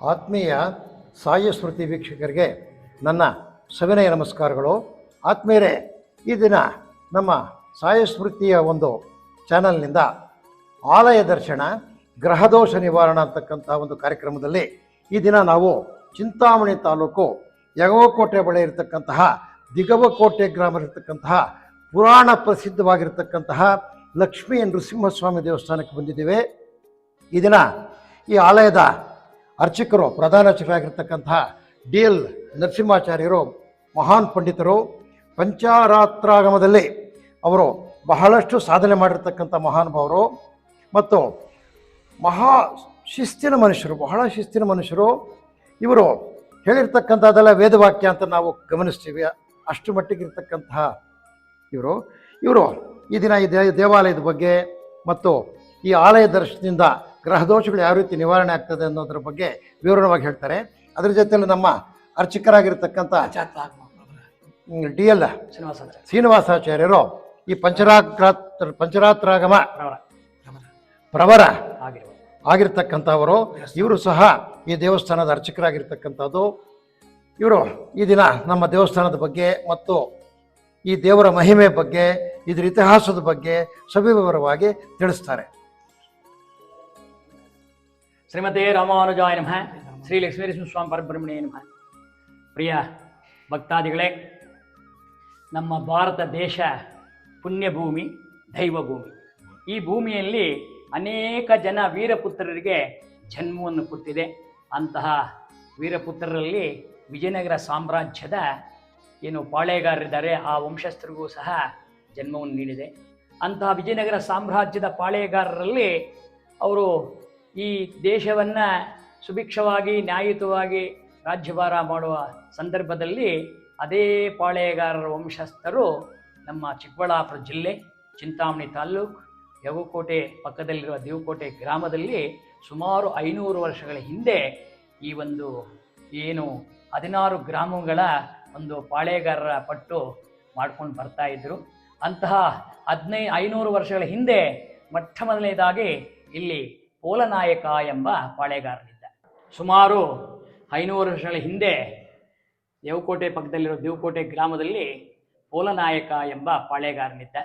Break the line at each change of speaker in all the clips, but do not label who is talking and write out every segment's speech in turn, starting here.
ಆತ್ಮೀಯ ಸಾಯಸ್ಮೃತಿ ವೀಕ್ಷಕರಿಗೆ ನನ್ನ ಸವಿನಯ ನಮಸ್ಕಾರಗಳು. ಆತ್ಮೀಯರೇ, ಈ ದಿನ ನಮ್ಮ ಸಾಯಸ್ಮೃತಿಯ ಒಂದು ಚಾನಲ್ನಿಂದ ಆಲಯ ದರ್ಶನ ಗ್ರಹದೋಷ ನಿವಾರಣ ಅಂತಕ್ಕಂಥ ಒಂದು ಕಾರ್ಯಕ್ರಮದಲ್ಲಿ ಈ ದಿನ ನಾವು ಚಿಂತಾಮಣಿ ತಾಲೂಕು ಯಗವಕೋಟೆ ಬಳಿ ಇರತಕ್ಕಂತಹ ದಿಗವಕೋಟೆ ಗ್ರಾಮದಲ್ಲಿರ್ತಕ್ಕಂತಹ ಪುರಾಣ ಪ್ರಸಿದ್ಧವಾಗಿರತಕ್ಕಂತಹ ಲಕ್ಷ್ಮೀ ನೃಸಿಂಹಸ್ವಾಮಿ ದೇವಸ್ಥಾನಕ್ಕೆ ಬಂದಿದ್ದೇವೆ. ಈ ದಿನ ಈ ಆಲಯದ ಅರ್ಚಕರು, ಪ್ರಧಾನ ಅರ್ಚಕರಾಗಿರ್ತಕ್ಕಂತಹ ಡಿ ಎಲ್ ನರಸಿಂಹಾಚಾರ್ಯರು, ಮಹಾನ್ ಪಂಡಿತರು, ಪಂಚಾರಾತ್ರಾಗಮದಲ್ಲಿ ಅವರು ಬಹಳಷ್ಟು ಸಾಧನೆ ಮಾಡಿರ್ತಕ್ಕಂಥ ಮಹಾನುಭಾವರು ಮತ್ತು ಮಹಾ ಶಿಸ್ತಿನ ಮನುಷ್ಯರು, ಬಹಳ ಶಿಸ್ತಿನ ಮನುಷ್ಯರು. ಇವರು ಹೇಳಿರ್ತಕ್ಕಂಥದ್ದೆಲ್ಲ ವೇದವಾಕ್ಯ ಅಂತ ನಾವು ಗಮನಿಸ್ತೀವಿ. ಅಷ್ಟು ಮಟ್ಟಿಗೆ ಇರ್ತಕ್ಕಂತಹ ಇವರು. ಇವರು ಈ ದಿನ ಈ ದೇವಾಲಯದ ಬಗ್ಗೆ ಮತ್ತು ಈ ಆಲಯ ದರ್ಶನದಿಂದ ಗ್ರಹದೋಷಗಳು ಯಾವ ರೀತಿ ನಿವಾರಣೆ ಆಗ್ತದೆ ಅನ್ನೋದ್ರ ಬಗ್ಗೆ ವಿವರಣವಾಗಿ ಹೇಳ್ತಾರೆ. ಅದ್ರ ಜೊತೆಯಲ್ಲಿ ನಮ್ಮ ಅರ್ಚಕರಾಗಿರ್ತಕ್ಕಂಥ ಡಿ ಎಲ್
ಶ್ರೀನಿವಾಸಾಚಾರ್ಯ.
ಶ್ರೀನಿವಾಸಾಚಾರ್ಯರು ಈ ಪಂಚರಾತ್ರ ಪಂಚರಾತ್ರಾಗಮ
ಪ್ರವರ.
ಆಗಿರ್ತಕ್ಕಂಥವರು. ಇವರು ಸಹ ಈ ದೇವಸ್ಥಾನದ ಅರ್ಚಕರಾಗಿರ್ತಕ್ಕಂಥದ್ದು. ಇವರು ಈ ದಿನ ನಮ್ಮ ದೇವಸ್ಥಾನದ ಬಗ್ಗೆ ಮತ್ತು ಈ ದೇವರ ಮಹಿಮೆ ಬಗ್ಗೆ ಇದರ ಇತಿಹಾಸದ ಬಗ್ಗೆ ಸವಿವರವಾಗಿ ತಿಳಿಸ್ತಾರೆ.
ಶ್ರೀಮತೆ ರಾಮಾನುಜಾಯ ನಮಃ ಶ್ರೀ ಲಕ್ಷ್ಮೀನರಸಿಂಹ ಸ್ವಾಮಿ ಪರಬ್ರಹ್ಮಣ್ಯ ನಮಃ ಪ್ರಿಯ ಭಕ್ತಾದಿಗಳೇ ನಮ್ಮ ಭಾರತ ದೇಶ ಪುಣ್ಯಭೂಮಿ ದೈವಭೂಮಿ ಈ ಭೂಮಿಯಲ್ಲಿ ಅನೇಕ ಜನ ವೀರಪುತ್ರರಿಗೆ ಜನ್ಮವನ್ನು ಕೊಟ್ಟಿದೆ. ಅಂತಹ ವೀರಪುತ್ರರಲ್ಲಿ ವಿಜಯನಗರ ಸಾಮ್ರಾಜ್ಯದ ಏನು ಪಾಳೆಗಾರರಿದ್ದಾರೆ, ಆ ವಂಶಸ್ಥರಿಗೂ ಸಹ ಜನ್ಮವನ್ನು ನೀಡಿದೆ. ಅಂತಹ ವಿಜಯನಗರ ಸಾಮ್ರಾಜ್ಯದ ಪಾಳೆಗಾರರಲ್ಲಿ ಅವರು ಈ ದೇಶವನ್ನು ಸುಭಿಕ್ಷವಾಗಿ, ನ್ಯಾಯಯುತವಾಗಿ ರಾಜ್ಯಭಾರ ಮಾಡುವ ಸಂದರ್ಭದಲ್ಲಿ ಅದೇ ಪಾಳೆಗಾರರ ವಂಶಸ್ಥರು ನಮ್ಮ ಚಿಕ್ಕಬಳ್ಳಾಪುರ ಜಿಲ್ಲೆ, ಚಿಂತಾಮಣಿ ತಾಲ್ಲೂಕು, ಯಗುಕೋಟೆ ಪಕ್ಕದಲ್ಲಿರುವ ದೇವಕೋಟೆ ಗ್ರಾಮದಲ್ಲಿ ಸುಮಾರು ಐನೂರು ವರ್ಷಗಳ ಹಿಂದೆ ಈ ಒಂದು ಏನು ಹದಿನಾರು ಗ್ರಾಮಗಳ ಒಂದು ಪಾಳೆಗಾರರ ಪಟ್ಟು ಮಾಡ್ಕೊಂಡು ಬರ್ತಾ ಇದ್ದರು ಅಂತಹ ಹದಿನೈ, ಐನೂರು ವರ್ಷಗಳ ಹಿಂದೆ ಮೊಟ್ಟ ಮೊದಲನೇದಾಗಿ ಇಲ್ಲಿ ಪೋಲನಾಯಕ ಎಂಬ ಪಾಳೆಗಾರನಿದ್ದ. ಸುಮಾರು ಐನೂರು ವರ್ಷಗಳ ಹಿಂದೆ ದೇವಕೋಟೆ ಪಕ್ಕದಲ್ಲಿರೋ ದೇವಕೋಟೆ ಗ್ರಾಮದಲ್ಲಿ ಪೋಲನಾಯಕ ಎಂಬ ಪಾಳೆಗಾರನಿದ್ದ.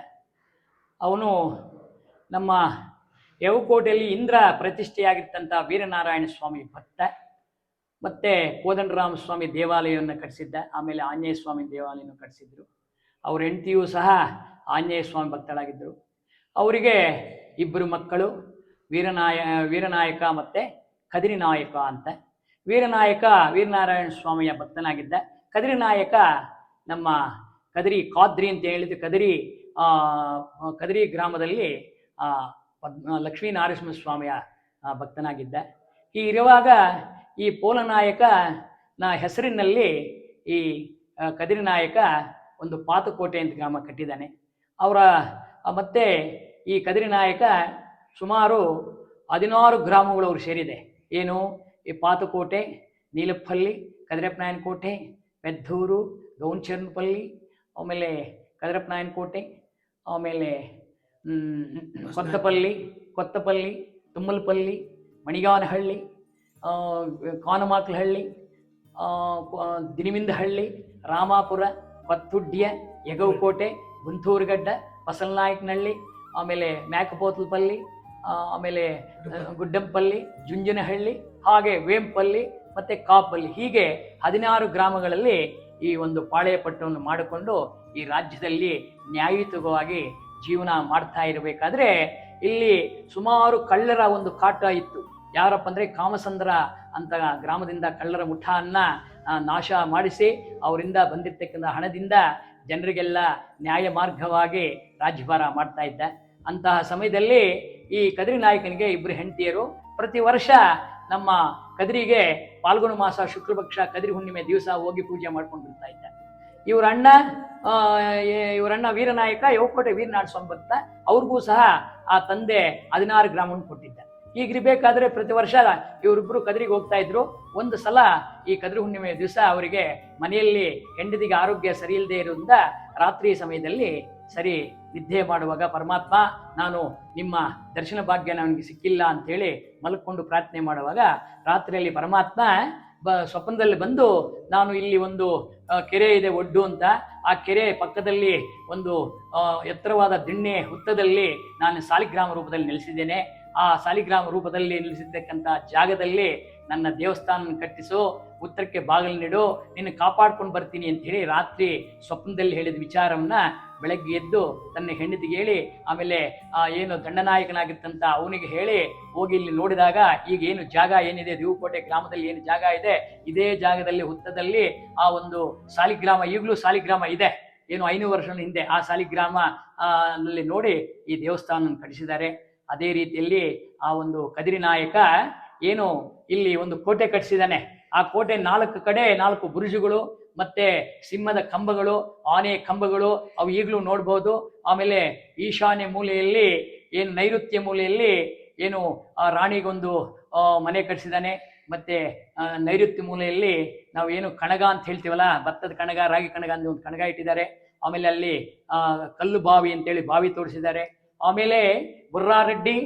ಅವನು ನಮ್ಮ ಯವಕೋಟೆಯಲ್ಲಿ ಇಂದ್ರ ಪ್ರತಿಷ್ಠೆಯಾಗಿರ್ತಂಥ ವೀರನಾರಾಯಣ ಸ್ವಾಮಿ ಭಕ್ತ, ಮತ್ತು ಕೋದಂಡರಾಮ ಸ್ವಾಮಿ ದೇವಾಲಯವನ್ನು ಕಟ್ಟಿಸಿದ್ದ, ಆಮೇಲೆ ಆಂಜನೇಯ ಸ್ವಾಮಿ ದೇವಾಲಯವನ್ನು ಕಟ್ಟಿಸಿದ್ರು. ಅವ್ರ ಹೆಂಡತಿಯೂ ಸಹ ಆಂಜನೇಯ ಸ್ವಾಮಿ ಭಕ್ತಳಾಗಿದ್ದರು. ಅವರಿಗೆ ಇಬ್ಬರು ಮಕ್ಕಳು ವೀರನಾಯ ವೀರನಾಯಕ ಮತ್ತು ಕದಿರಿ ನಾಯಕ ಅಂತ. ವೀರನಾಯಕ ವೀರನಾರಾಯಣ ಸ್ವಾಮಿಯ ಭಕ್ತನಾಗಿದ್ದ. ಕದಿರಿ ನಾಯಕ ನಮ್ಮ ಕದರಿ ಕಾದ್ರಿ ಅಂತ ಹೇಳಿದ್ದು ಕದರಿ ಕದಿರಿ ಗ್ರಾಮದಲ್ಲಿ ಆ, ಪದ್ಮ ಲಕ್ಷ್ಮೀ ನರಸಿಂಹ ಸ್ವಾಮಿಯ ಭಕ್ತನಾಗಿದ್ದ. ಈ ಇರುವಾಗ ಈ ಪೋಲನಾಯಕನ ಹೆಸರಿನಲ್ಲಿ ಈ ಕದರಿನಾಯಕ ಕದಿರಿ ನಾಯಕ ಒಂದು ಪಾತಕೋಟೆ ಅಂತ ಗ್ರಾಮ ಕಟ್ಟಿದ್ದಾನೆ. ಅವರ ಮತ್ತೆ ಈ ಕದಿರಿ ನಾಯಕ ಸುಮಾರು ಹದಿನಾರು ಗ್ರಾಮಗಳು ಅವರು ಸೇರಿದೆ. ಏನು? ಈ ಪಾತಕೋಟೆ, ನೀಲಪ್ಪಲ್ಲಿ ಕದಿರಪ್ಪನಾಯನ ಕೋಟೆ ಪೆದ್ದೂರು ಗೌನ್ಚರ್ನಪಲ್ಲಿ ಆಮೇಲೆ ಕದಿರಪ್ಪನಾಯನ ಕೋಟೆ ಆಮೇಲೆ ಕೊತ್ತಪಲ್ಲಿ ಕೊತ್ತಪಲ್ಲಿ, ತುಮ್ಮಲ್ಪಲ್ಲಿ, ಮಣಿಗಾನಹಳ್ಳಿ ಕಾನಮಾಕ್ಲಹಳ್ಳಿ ದಿನಿಮಿಂದಹಳ್ಳಿ, ರಾಮಾಪುರ, ಕೊತ್ತುಡ್ಯ, ಯಗವಕೋಟೆ, ಗುಂತೂರುಗಡ್ಡ ಬಸಲ್ನಾಯಕನಹಳ್ಳಿ ಆಮೇಲೆ ಮ್ಯಾಕಪೋತಲಪಲ್ಲಿ ಆಮೇಲೆ ಗುಡ್ಡಂಪಲ್ಲಿ. ಜುಂಜನಹಳ್ಳಿ ಹಾಗೆ ವೇಂಪಲ್ಲಿ ಮತ್ತು ಕಾಪಲ್ಲಿ. ಹೀಗೆ ಹದಿನಾರು ಗ್ರಾಮಗಳಲ್ಲಿ ಈ ಒಂದು ಪಾಳೆಯಪಟ್ಟವನ್ನು ಮಾಡಿಕೊಂಡು ಈ ರಾಜ್ಯದಲ್ಲಿ ನ್ಯಾಯಯುತವಾಗಿ ಜೀವನ ಮಾಡ್ತಾ ಇರಬೇಕಾದ್ರೆ ಇಲ್ಲಿ ಸುಮಾರು ಕಳ್ಳರ ಒಂದು ಕಾಟ ಇತ್ತು. ಯಾರಪ್ಪ ಅಂದರೆ ಕಾಮಸಂದ್ರ ಅಂತ ಗ್ರಾಮದಿಂದ ಕಳ್ಳರ ಮುಠವನ್ನು ನಾಶ ಮಾಡಿಸಿ ಅವರಿಂದ ಬಂದಿರತಕ್ಕಂಥ ಹಣದಿಂದ ಜನರಿಗೆಲ್ಲ ನ್ಯಾಯ ಮಾರ್ಗವಾಗಿ ರಾಜ್ಯಭಾರ ಮಾಡ್ತಾ ಇದ್ದ. ಅಂತಹ ಸಮಯದಲ್ಲಿ ಈ ಕದ್ರಿ ನಾಯಕನಿಗೆ ಇಬ್ಬರು ಹೆಂಡತಿಯರು. ಪ್ರತಿ ವರ್ಷ ನಮ್ಮ ಕದ್ರಿಗೆ ಪಾಲ್ಗುಣ ಮಾಸ ಶುಕ್ಲಪಕ್ಷ ಕದ್ರಿ ಹುಣ್ಣಿಮೆ ದಿವಸ ಹೋಗಿ ಪೂಜೆ ಮಾಡ್ಕೊಂಡು ಬರ್ತಾ ಇದ್ದ. ಇವ್ರ ಅಣ್ಣ ಇವರಣ್ಣ ವೀರನಾಯಕ ಯೌಕೋಟೆ ವೀರನಾಥ ಸ್ವಾಮಿ ಭಕ್ತ. ಅವ್ರಿಗೂ ಸಹ ಆ ತಂದೆ ಹದಿನಾರು ಗ್ರಾಮವನ್ನು ಕೊಟ್ಟಿದ್ದ. ಈಗಿರ್ಬೇಕಾದ್ರೆ ಪ್ರತಿ ವರ್ಷ ಇವರಿಬ್ಬರು ಕದ್ರಿಗೆ ಹೋಗ್ತಾ ಇದ್ರು. ಒಂದು ಸಲ ಈ ಕದ್ರಿ ಹುಣ್ಣಿಮೆ ದಿವಸ ಅವರಿಗೆ ಮನೆಯಲ್ಲಿ ಹೆಂಡತಿಗೆ ಆರೋಗ್ಯ ಸರಿ ಇಲ್ಲದೆ ಇರೋದ್ರಿಂದ ರಾತ್ರಿ ಸಮಯದಲ್ಲಿ ಸರಿ ನಿದ್ದೆ ಮಾಡುವಾಗ ಪರಮಾತ್ಮ, ನಾನು ನಿಮ್ಮ ದರ್ಶನ ಭಾಗ್ಯ ನನಗೆ ಸಿಕ್ಕಿಲ್ಲ ಅಂತೇಳಿ ಮಲ್ಕೊಂಡು ಪ್ರಾರ್ಥನೆ ಮಾಡುವಾಗ ರಾತ್ರಿಯಲ್ಲಿ ಪರಮಾತ್ಮ, ಬ, ಸ್ವಪ್ನದಲ್ಲಿ ಬಂದು ನಾನು ಇಲ್ಲಿ ಒಂದು ಕೆರೆ ಇದೆ ಒಡ್ಡು ಅಂತ, ಆ ಕೆರೆ ಪಕ್ಕದಲ್ಲಿ ಒಂದು ಎತ್ತರವಾದ ದಿಣ್ಣೆ ಹುತ್ತದಲ್ಲಿ ನಾನು ಸಾಲಿಗ್ರಾಮ ರೂಪದಲ್ಲಿ ನೆಲೆಸಿದ್ದೇನೆ. ಆ ಸಾಲಿಗ್ರಾಮ ರೂಪದಲ್ಲಿ ನಿಲ್ಲಿಸಿರ್ತಕ್ಕಂಥ ಜಾಗದಲ್ಲಿ ನನ್ನ ದೇವಸ್ಥಾನ ಕಟ್ಟಿಸು ಉತ್ತರಕ್ಕೆ ಬಾಗಿಲು ನೀಡು, ನಿನ್ನ ಕಾಪಾಡ್ಕೊಂಡು ಬರ್ತೀನಿ ಅಂತ ಹೇಳಿ ರಾತ್ರಿ ಸ್ವಪ್ನದಲ್ಲಿ ಹೇಳಿದ ವಿಚಾರವನ್ನ ಬೆಳಗ್ಗೆ ಎದ್ದು ತನ್ನ ಹೆಂಡತಿಗೆ ಹೇಳಿ, ಆಮೇಲೆ, ಆ, ಏನು ದಂಡನಾಯಕನಾಗಿತ್ತಂತ ಅವನಿಗೆ ಹೇಳಿ, ಹೋಗಿ ಇಲ್ಲಿ ನೋಡಿದಾಗ ಈಗ ಏನು ಜಾಗ ಏನಿದೆ, ದೇವಕೋಟೆ ಗ್ರಾಮದಲ್ಲಿ ಏನು ಜಾಗ ಇದೆ, ಇದೇ ಜಾಗದಲ್ಲಿ, ಹುತ್ತದಲ್ಲಿ ಆ ಒಂದು ಸಾಲಿಗ್ರಾಮ, ಈಗಲೂ ಸಾಲಿಗ್ರಾಮ ಇದೆ. ಏನು ಐನೂರು ವರ್ಷದ ಹಿಂದೆ ಆ ಸಾಲಿಗ್ರಾಮ ನಲ್ಲಿ ನೋಡಿ ಈ ದೇವಸ್ಥಾನ ಕಟ್ಟಿಸಿದ್ದಾರೆ. ಅದೇ ರೀತಿಯಲ್ಲಿ ಆ ಒಂದು ಕದಿರಿ ನಾಯಕ ಏನು ಇಲ್ಲಿ ಒಂದು ಕೋಟೆ ಕಟ್ಟಿಸಿದ್ದಾನೆ. ಆ ಕೋಟೆ ನಾಲ್ಕು ಕಡೆ ನಾಲ್ಕು ಬುರುಜುಗಳು, ಮತ್ತೆ ಸಿಂಹದ ಕಂಬಗಳು, ಆನೆ ಕಂಬಗಳು, ಅವು ಈಗಲೂ ನೋಡ್ಬೋದು. ಆಮೇಲೆ ಈಶಾನ್ಯ ಮೂಲೆಯಲ್ಲಿ ಏನು ನೈಋತ್ಯ ಮೂಲೆಯಲ್ಲಿ ಏನು, ಆ ರಾಣಿಗೊಂದು ಮನೆ ಕಟ್ಟಿಸಿದ್ದಾನೆ ಮತ್ತೆ ನೈಋತ್ಯ ಮೂಲೆಯಲ್ಲಿ ನಾವು ಏನು ಕಣಗ ಅಂತ ಹೇಳ್ತೀವಲ್ಲ, ಭತ್ತದ ಕಣಗ, ರಾಗಿ ಕಣಗ ಅಂತ ಒಂದು ಕಣಗ ಇಟ್ಟಿದ್ದಾರೆ. ಆಮೇಲೆ ಅಲ್ಲಿ ಕಲ್ಲು ಬಾವಿ ಅಂತೇಳಿ ಬಾವಿ ತೋರಿಸಿದ್ದಾರೆ. ಆಮೇಲೆ ಬುರ್ರಾರೆಡ್ಡಿ,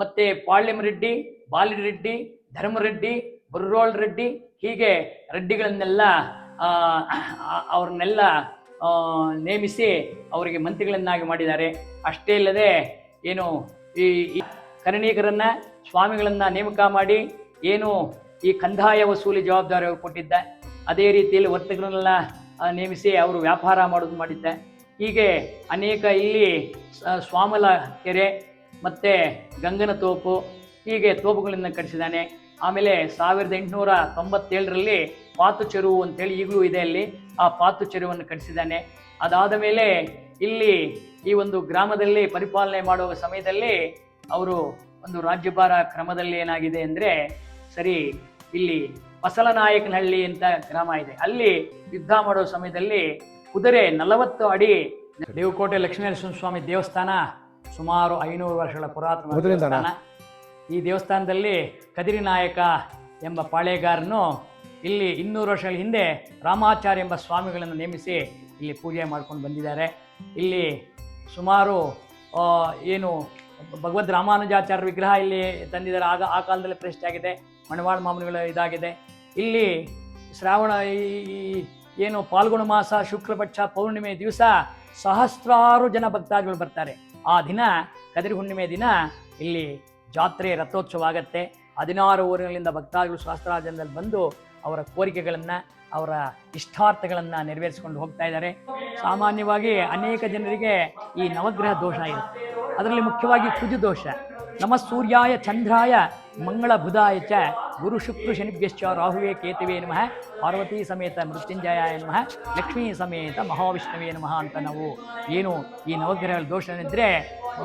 ಮತ್ತೆ ಪಾಳ್ಯಂ ರೆಡ್ಡಿ, ಬಾಲಿರೆಡ್ಡಿ, ಧರ್ಮರೆಡ್ಡಿ, ಬುರ್ರೋಳ್ ರೆಡ್ಡಿ ಹೀಗೆ ರೆಡ್ಡಿಗಳನ್ನೆಲ್ಲ ಅವ್ರನ್ನೆಲ್ಲ ನೇಮಿಸಿ ಅವರಿಗೆ ಮಂತ್ರಿಗಳನ್ನಾಗಿ ಮಾಡಿದ್ದಾರೆ. ಅಷ್ಟೇ ಇಲ್ಲದೆ ಏನು ಈ ಕರಣೀಕರನ್ನ, ಸ್ವಾಮಿಗಳನ್ನ ನೇಮಕ ಮಾಡಿ ಏನು ಈ ಕಂದಾಯ ವಸೂಲಿ ಜವಾಬ್ದಾರಿ ಅವ್ರು ಕೊಟ್ಟಿದ್ದ, ಅದೇ ರೀತಿಯಲ್ಲಿ ವರ್ತಕರನ್ನೆಲ್ಲ ನೇಮಿಸಿ ಅವರು ವ್ಯಾಪಾರ ಮಾಡೋದು ಮಾಡಿದ್ದೆ. ಹೀಗೆ ಅನೇಕ ಇಲ್ಲಿ ಸ್ವಾಮಲ ಕೆರೆ ಮತ್ತೆ ಗಂಗನ ತೋಪು ಹೀಗೆ ತೋಪುಗಳನ್ನು ಕಟ್ಟಿಸಿದ್ದಾನೆ. ಆಮೇಲೆ ಸಾವಿರದ ಎಂಟುನೂರ ತೊಂಬತ್ತೇಳರಲ್ಲಿ ಪಾತು ಚೆರುವು ಅಂತೇಳಿ ಈಗಲೂ ಇದೆ ಅಲ್ಲಿ. ಆ ಪಾತು ಚೆರುವನ್ನು ಕಟ್ಟಿಸಿದ್ದಾನೆ. ಅದಾದ ಮೇಲೆ ಇಲ್ಲಿ ಈ ಒಂದು ಗ್ರಾಮದಲ್ಲಿ ಪರಿಪಾಲನೆ ಮಾಡುವ ಸಮಯದಲ್ಲಿ ಅವರು ಒಂದು ರಾಜ್ಯಭಾರ ಕ್ರಮದಲ್ಲಿ ಏನಾಗಿದೆ ಅಂದರೆ ಸರಿ ಇಲ್ಲಿ ಫಸಲನಾಯಕನಹಳ್ಳಿ ಅಂತ ಗ್ರಾಮ ಇದೆ. ಅಲ್ಲಿ ಯುದ್ಧ ಮಾಡೋ ಸಮಯದಲ್ಲಿ ಕುದುರೆ ನಲವತ್ತು ಅಡಿ ದೇವಕೋಟೆ ಲಕ್ಷ್ಮೀನರಸಿಂಹ ಸ್ವಾಮಿ ದೇವಸ್ಥಾನ ಸುಮಾರು ಐನೂರು ವರ್ಷಗಳ ಪುರಾತನ ದೇವಸ್ಥಾನ. ಈ ದೇವಸ್ಥಾನದಲ್ಲಿ ಕದಿರಿ ನಾಯಕ ಎಂಬ ಪಾಳೆಗಾರನು ಇಲ್ಲಿ ಇನ್ನೂರು ವರ್ಷಗಳ ಹಿಂದೆ ರಾಮಾಚಾರ್ಯ ಎಂಬ ಸ್ವಾಮಿಗಳನ್ನು ನೇಮಿಸಿ ಇಲ್ಲಿ ಪೂಜೆ ಮಾಡ್ಕೊಂಡು ಬಂದಿದ್ದಾರೆ. ಇಲ್ಲಿ ಸುಮಾರು ಏನು ಭಗವದ್ ರಾಮಾನುಜಾಚಾರ್ಯ ವಿಗ್ರಹ ಇಲ್ಲಿ ತಂದಿದ್ದಾರೆ. ಆಗ, ಆ ಕಾಲದಲ್ಲಿ ಪ್ರಶ್ನೆ ಆಗಿದೆ. ಮಣವಾಳ ಮಾಮೂಲಿಗಳ ಇದಾಗಿದೆ. ಇಲ್ಲಿ ಶ್ರಾವಣ, ಈ- ಏನು ಪಾಲ್ಗುಣ ಮಾಸ ಶುಕ್ಲಪಕ್ಷ ಪೌರ್ಣಿಮೆ ದಿವಸ ಸಹಸ್ರಾರು ಜನ ಭಕ್ತಾದಿಗಳು ಬರ್ತಾರೆ. ಆ ದಿನ, ಕದಿರಿ ಹುಣ್ಣಿಮೆ ದಿನ ಇಲ್ಲಿ ಜಾತ್ರೆ ರಥೋತ್ಸವ ಆಗತ್ತೆ. ಹದಿನಾರು ಊರುಗಳಿಂದ ಭಕ್ತಾದಿಗಳು ಶಾಸ್ತ್ರಾಜನದಲ್ಲಿ ಬಂದು ಅವರ ಕೋರಿಕೆಗಳನ್ನು, ಅವರ ಇಷ್ಟಾರ್ಥಗಳನ್ನು ನೆರವೇರಿಸಿಕೊಂಡು ಹೋಗ್ತಾ ಇದ್ದಾರೆ. ಸಾಮಾನ್ಯವಾಗಿ ಅನೇಕ ಜನರಿಗೆ ಈ ನವಗ್ರಹ ದೋಷ ಇರುತ್ತೆ. ಅದರಲ್ಲಿ ಮುಖ್ಯವಾಗಿ ಕುಜು ದೋಷ. ನಮ್ಮ ಸೂರ್ಯಾಯ ಚಂದ್ರಾಯ ಮಂಗಳ ಬುಧಾಯ ಚ ಗುರು ಶುಕ್ರ ಶನಿಭ್ಯಶ್ಚ ರಾಹುವೇ ಕೇತುವೆ ನಮಃ. ಪಾರ್ವತಿ ಸಮೇತ ಮೃತ್ಯುಂಜಯ ನಮಃ. ಲಕ್ಷ್ಮೀ ಸಮೇತ ಮಹಾವಿಷ್ಣುವೇ ನಮಃ ಅಂತ ನಾವು ಏನು ಈ ನವಗ್ರಹಗಳ ದೋಷನಿದ್ರೆ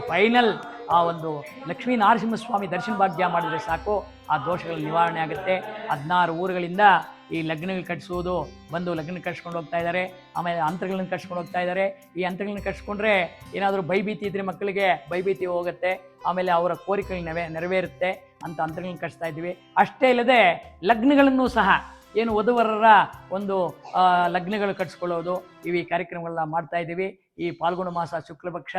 ಫೈನಲ್ ಆ ಒಂದು ಲಕ್ಷ್ಮೀ ನರಸಿಂಹಸ್ವಾಮಿ ದರ್ಶನ ಭಾಗ್ಯ ಮಾಡಿದರೆ ಸಾಕು, ಆ ದೋಷಗಳ ನಿವಾರಣೆ ಆಗುತ್ತೆ. ಹದಿನಾರು ಊರುಗಳಿಂದ ಈ ಲಗ್ನಗಳು ಕಟ್ಟಿಸೋದು ಬಂದು ಲಗ್ನ ಕಟ್ಸ್ಕೊಂಡು ಹೋಗ್ತಾ ಇದ್ದಾರೆ, ಆಮೇಲೆ ಅಂತರಗಳನ್ನು ಕಟ್ಸ್ಕೊಂಡು ಹೋಗ್ತಾ ಇದ್ದಾರೆ. ಈ ಅಂತರಗಳನ್ನ ಕಟ್ಸ್ಕೊಂಡ್ರೆ ಏನಾದರೂ ಭಯಭೀತಿ ಇದ್ದರೆ ಮಕ್ಕಳಿಗೆ ಭಯಭೀತಿ ಹೋಗುತ್ತೆ, ಆಮೇಲೆ ಅವರ ಕೋರಿಕೆಗಳು ನೆವೆ, ನೆರವೇರುತ್ತೆ ಅಂತ ಅಂತರಗಳನ್ನ ಕಟ್ಸ್ತಾ ಇದ್ದೀವಿ. ಅಷ್ಟೇ ಇಲ್ಲದೆ ಲಗ್ನಗಳನ್ನು ಸಹ ಏನು ವಧುವರರ ಒಂದು ಲಗ್ನಗಳು ಕಟ್ಸ್ಕೊಳ್ಳೋದು, ಇವು ಈ ಕಾರ್ಯಕ್ರಮಗಳನ್ನ ಮಾಡ್ತಾ ಇದ್ದೀವಿ. ಈ ಪಾಲ್ಗುಣ ಮಾಸ ಶುಕ್ಲಪಕ್ಷ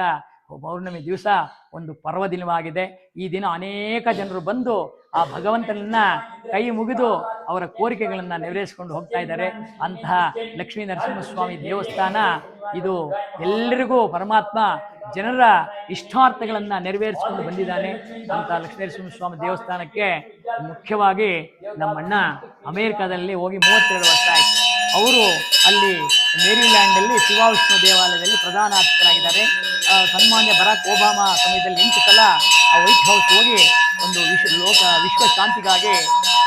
ಪೌರ್ಣಮಿ ದಿವಸ ಒಂದು ಪರ್ವ ದಿನವಾಗಿದೆ ಈ ದಿನ ಅನೇಕ ಜನರು ಬಂದು ಆ ಭಗವಂತನನ್ನ ಕೈ ಮುಗಿದು ಅವರ ಕೋರಿಕೆಗಳನ್ನು ನೆರವೇರಿಸಿಕೊಂಡು ಹೋಗ್ತಾ ಇದ್ದಾರೆ. ಅಂತಹ ಲಕ್ಷ್ಮೀ ನರಸಿಂಹಸ್ವಾಮಿ ದೇವಸ್ಥಾನ, ಇದು ಎಲ್ಲರಿಗೂ ಪರಮಾತ್ಮ ಜನರ ಇಷ್ಟಾರ್ಥಗಳನ್ನು ನೆರವೇರಿಸಿಕೊಂಡು ಬಂದಿದ್ದಾನೆ. ಅಂತ ಲಕ್ಷ್ಮೀ ನರಸಿಂಹಸ್ವಾಮಿ ದೇವಸ್ಥಾನಕ್ಕೆ ಮುಖ್ಯವಾಗಿ ನಮ್ಮಣ್ಣ ಅಮೇರಿಕಾದಲ್ಲಿ ಹೋಗಿ ಮೂವತ್ತೆರಡು ವರ್ಷ ಆಯ್ತು. ಅವರು ಅಲ್ಲಿ ಮೇರಿಲ್ಯಾಂಡಲ್ಲಿ ಶಿವಾವಿಷ್ಣು ದೇವಾಲಯದಲ್ಲಿ ಪ್ರಧಾನ ಅರ್ಚಕರಾಗಿದ್ದಾರೆ ಸನ್ಮಾನ್ಯ ಬರಾಕ್ ಒಬಾಮಾ ಸಮಯದಲ್ಲಿ ಎಂಟು ಸಲ ಆ ವೈಟ್ ಹೌಸ್ ಹೋಗಿ ಒಂದು ವಿಶ್ವ ಲೋಕ, ವಿಶ್ವ ಶಾಂತಿಗಾಗಿ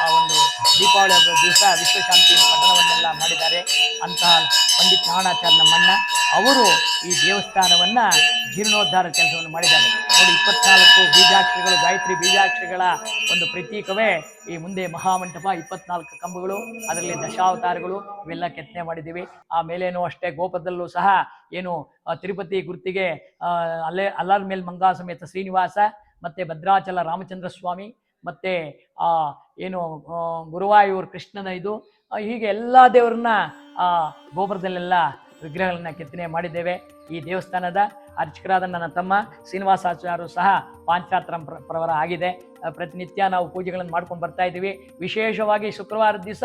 ಆ ಒಂದು ದೀಪಾವಳಿ ಹಬ್ಬದ ದಿವಸ ವಿಶ್ವಶಾಂತಿ ಪಠಣವನ್ನೆಲ್ಲ ಮಾಡಿದ್ದಾರೆ. ಅಂತಹ ಪಂಡಿತ್ ನಾರಾಯಣಾಚಾರ್ಯ ನಮ್ಮಣ್ಣ ಅವರು ಈ ದೇವಸ್ಥಾನವನ್ನು ಜೀರ್ಣೋದ್ಧಾರ ಕೆಲಸವನ್ನು ಮಾಡಿದ್ದಾರೆ. ನೋಡಿ ಇಪ್ಪತ್ನಾಲ್ಕು ಬೀಜಾಕ್ಷರಗಳು, ಗಾಯತ್ರಿ ಬೀಜಾಕ್ಷರಗಳ ಒಂದು ಪ್ರತೀಕವೇ ಈ ಮುಂದೆ ಮಹಾಮಂಟಪ ಇಪ್ಪತ್ನಾಲ್ಕು ಕಂಬಗಳು, ಅದರಲ್ಲಿ ದಶಾವತಾರಗಳು ಇವೆಲ್ಲ ಕೆತ್ತನೆ ಮಾಡಿದ್ದೀವಿ. ಆ ಮೇಲೇನೂ ಅಷ್ಟೇ ಗೋಪದಲ್ಲೂ ಸಹ ಏನು ತಿರುಪತಿ ಗುರ್ತಿಗೆ ಅಲ್ಲೇ ಅಲ್ಲಾರ್ ಮೇಲ್ ಮಂಗಾ ಸಮೇತ ಶ್ರೀನಿವಾಸ, ಮತ್ತೆ ಭದ್ರಾಚಲ ರಾಮಚಂದ್ರ ಸ್ವಾಮಿ ಮತ್ತೆ, ಆ, ಏನು ಗುರುವಾಯೂರ್ ಕೃಷ್ಣನ ಇದು ಹೀಗೆ ಎಲ್ಲ ದೇವರನ್ನ, ಆ, ಗೋಪುರದಲ್ಲೆಲ್ಲ ವಿಗ್ರಹಗಳನ್ನು ಕೆತ್ತನೆ ಮಾಡಿದ್ದೇವೆ. ಈ ದೇವಸ್ಥಾನದ ಅರ್ಚಕರಾದ ನನ್ನ ತಮ್ಮ ಶ್ರೀನಿವಾಸಾಚಾರ್ಯರು ಸಹ ಪಾಂಚಾತ್ರ ಪ್ರ- ಪ್ರವರ ಆಗಿದೆ. ಪ್ರತಿನಿತ್ಯ ನಾವು ಪೂಜೆಗಳನ್ನು ಮಾಡ್ಕೊಂಡು ಬರ್ತಾ ಇದ್ದೀವಿ. ವಿಶೇಷವಾಗಿ ಶುಕ್ರವಾರ ದಿವಸ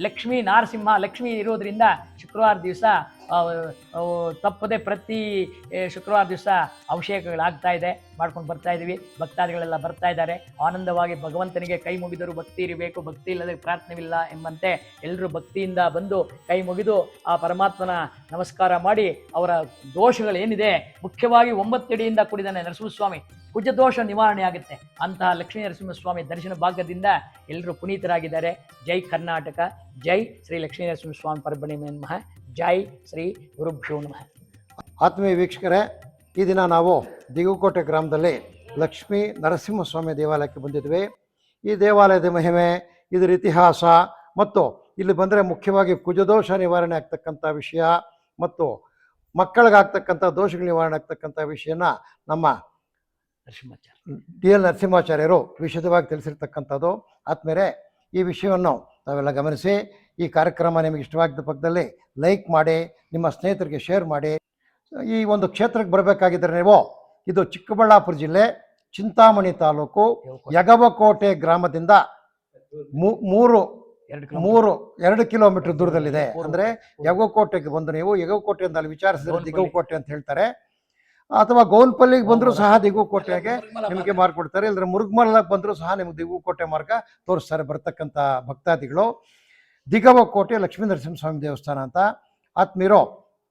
ಲಕ್ಷ್ಮೀ ನಾರಸಿಂಹ ಲಕ್ಷ್ಮಿ ಇರೋದ್ರಿಂದ ಶುಕ್ರವಾರ ದಿವಸ ತಪ್ಪದೆ ಪ್ರತಿ ಶುಕ್ರವಾರ ದಿವಸ ಅಭಿಷೇಕಗಳಾಗ್ತಾ ಇದೆ, ಮಾಡ್ಕೊಂಡು ಬರ್ತಾ ಇದ್ದೀವಿ ಭಕ್ತಾದಿಗಳೆಲ್ಲ ಬರ್ತಾ ಇದ್ದಾರೆ. ಆನಂದವಾಗಿ ಭಗವಂತನಿಗೆ ಕೈ ಮುಗಿದರೂ ಭಕ್ತಿ ಇರಬೇಕು, ಭಕ್ತಿ ಇಲ್ಲದೆ ಪ್ರಾರ್ಥನೆವಿಲ್ಲ ಎಂಬಂತೆ ಎಲ್ಲರೂ ಭಕ್ತಿಯಿಂದ ಬಂದು ಕೈ ಮುಗಿದು ಆ ಪರಮಾತ್ಮನ ನಮಸ್ಕಾರ ಮಾಡಿ ಅವರ ದೋಷಗಳೇನಿದೆ ಮುಖ್ಯವಾಗಿ ಒಂಬತ್ತಡಿಯಿಂದ ಕೂಡಿದಾನೆ ನರಸಿಂಹಸ್ವಾಮಿ ಕುಜ ದೋಷ ನಿವಾರಣೆ ಆಗುತ್ತೆ. ಅಂತಹ ಲಕ್ಷ್ಮೀ ನರಸಿಂಹಸ್ವಾಮಿ ದರ್ಶನ ಭಾಗ್ಯದಿಂದ ಎಲ್ಲರೂ ಪುನೀತರಾಗಿದ್ದಾರೆ. ಜೈ ಕರ್ನಾಟಕ, ಜೈ ಶ್ರೀ ಲಕ್ಷ್ಮೀ ನರಸಿಂಹಸ್ವಾಮಿ ಪರಬಣಿ ಜೈ ಶ್ರೀ ಗುರುಭ್ಯೋ ನಮಃ.
ಆತ್ಮೀಯ ವೀಕ್ಷಕರೇ ಈ ದಿನ ನಾವು ದಿಗುಕೋಟೆ ಗ್ರಾಮದಲ್ಲಿ ಲಕ್ಷ್ಮೀ ನರಸಿಂಹಸ್ವಾಮಿ ದೇವಾಲಯಕ್ಕೆ ಬಂದಿದ್ವಿ. ಈ ದೇವಾಲಯದ ಮಹಿಮೆ ಇದರ ಇತಿಹಾಸ ಮತ್ತು ಇಲ್ಲಿ ಬಂದರೆ ಮುಖ್ಯವಾಗಿ ಕುಜದೋಷ ನಿವಾರಣೆ ಆಗ್ತಕ್ಕಂಥ ವಿಷಯ ಮತ್ತು ಮಕ್ಕಳಿಗಾಗ್ತಕ್ಕಂಥ ದೋಷಗಳ ನಿವಾರಣೆ ಆಗ್ತಕ್ಕಂಥ ವಿಷಯನ ನಮ್ಮ
ನರಸಿಂಹಾಚಾರ್ಯ.
ಡಿ ಎಲ್ ನರಸಿಂಹಾಚಾರ್ಯರು ವಿಶದವಾಗಿ ತಿಳಿಸಿರ್ತಕ್ಕಂಥದ್ದು. ಆದ್ಮೇಲೆ ಈ ವಿಷಯವನ್ನು ತಾವೆಲ್ಲ ಗಮನಿಸಿ ಈ ಕಾರ್ಯಕ್ರಮ ನಿಮಗೆ ಇಷ್ಟವಾಗಿದ್ದ ಪಕ್ಕದಲ್ಲಿ ಲೈಕ್ ಮಾಡಿ ನಿಮ್ಮ ಸ್ನೇಹಿತರಿಗೆ ಶೇರ್ ಮಾಡಿ. ಈ ಒಂದು ಕ್ಷೇತ್ರಕ್ಕೆ ಬರಬೇಕಾಗಿದ್ದರೆ ನೀವು ಇದು ಚಿಕ್ಕಬಳ್ಳಾಪುರ ಜಿಲ್ಲೆ ಚಿಂತಾಮಣಿ ತಾಲೂಕು ಯಗವಕೋಟೆ ಗ್ರಾಮದಿಂದ ಮೂರು ಮೂರು ಎರಡು ಕಿಲೋಮೀಟರ್ ದೂರದಲ್ಲಿದೆ. ಅಂದ್ರೆ ಯಗವಕೋಟೆಗೆ ಬಂದು ನೀವು ಯಗವಕೋಟೆ ಅಂತ ಅಲ್ಲಿ ವಿಚಾರಿಸಿದ್ರೆ ಯಗವಕೋಟೆ ಅಂತ ಹೇಳ್ತಾರೆ. ಅಥವಾ ಗೋಲ್ಪಲ್ಲಿಗೆ ಬಂದರೂ ಸಹ ದಿಗು ಕೋಟೆಗೆ ನಿಮಗೆ ಮಾರ್ಕೊಡ್ತಾರೆ. ಇಲ್ಲದ್ರೆ ಮುರುಗ್ಮಲ್ಲಾಗ ಬಂದರೂ ಸಹ ನಿಮ್ಗೆ ದಿಗುಕೋಟೆ ಮಾರ್ಗ ತೋರಿಸ್ತಾರೆ ಬರ್ತಕ್ಕಂಥ ಭಕ್ತಾದಿಗಳು. ದಿಗವ ಕೋಟೆ ಲಕ್ಷ್ಮೀ ನರಸಿಂಹಸ್ವಾಮಿ ದೇವಸ್ಥಾನ ಅಂತ. ಆತ್ಮೀರೋ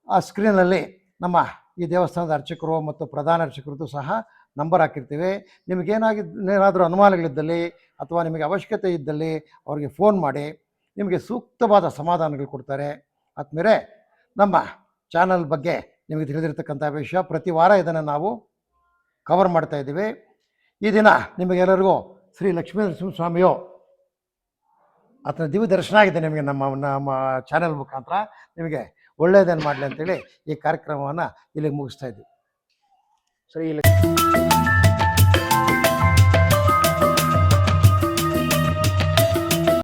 ಆ ಸ್ಕ್ರೀನಲ್ಲಿ ನಮ್ಮ ಈ ದೇವಸ್ಥಾನದ ಅರ್ಚಕರು ಮತ್ತು ಪ್ರಧಾನ ಅರ್ಚಕರದ್ದು ಸಹ ನಂಬರ್ ಹಾಕಿರ್ತೀವಿ. ನಿಮಗೇನಾಗಿದ್ದು ಏನಾದರೂ ಅನುಮಾನಗಳಿದ್ದಲ್ಲಿ ಅಥವಾ ನಿಮಗೆ ಅವಶ್ಯಕತೆ ಇದ್ದಲ್ಲಿ ಅವರಿಗೆ ಫೋನ್ ಮಾಡಿ ನಿಮಗೆ ಸೂಕ್ತವಾದ ಸಮಾಧಾನಗಳು ಕೊಡ್ತಾರೆ. ಆದ್ಮೇಲೆ ನಮ್ಮ ಚಾನಲ್ ಬಗ್ಗೆ ನಿಮಗೆ ತಿಳಿದಿರ್ತಕ್ಕಂಥ ವಿಷಯ. ಪ್ರತಿ ವಾರ ಇದನ್ನು ನಾವು ಕವರ್ ಮಾಡ್ತಾ ಇದ್ದೀವಿ. ಈ ದಿನ ನಿಮಗೆಲ್ಲರಿಗೂ ಶ್ರೀ ಲಕ್ಷ್ಮೀ ನರಸಿಂಹಸ್ವಾಮಿಯು ಆತನ ದಿವ್ಯ ದರ್ಶನ ಆಗಿದೆ ನಿಮಗೆ ನಮ್ಮ ನಮ್ಮ ಚಾನೆಲ್ ಮುಖಾಂತರ. ನಿಮಗೆ ಒಳ್ಳೆಯದೇನು ಮಾಡಲಿ ಅಂತೇಳಿ ಈ ಕಾರ್ಯಕ್ರಮವನ್ನು ಇಲ್ಲಿಗೆ ಮುಗಿಸ್ತಾ ಇದ್ದೀವಿ.
ಶ್ರೀ ಲಕ್ಷ್ಮೀ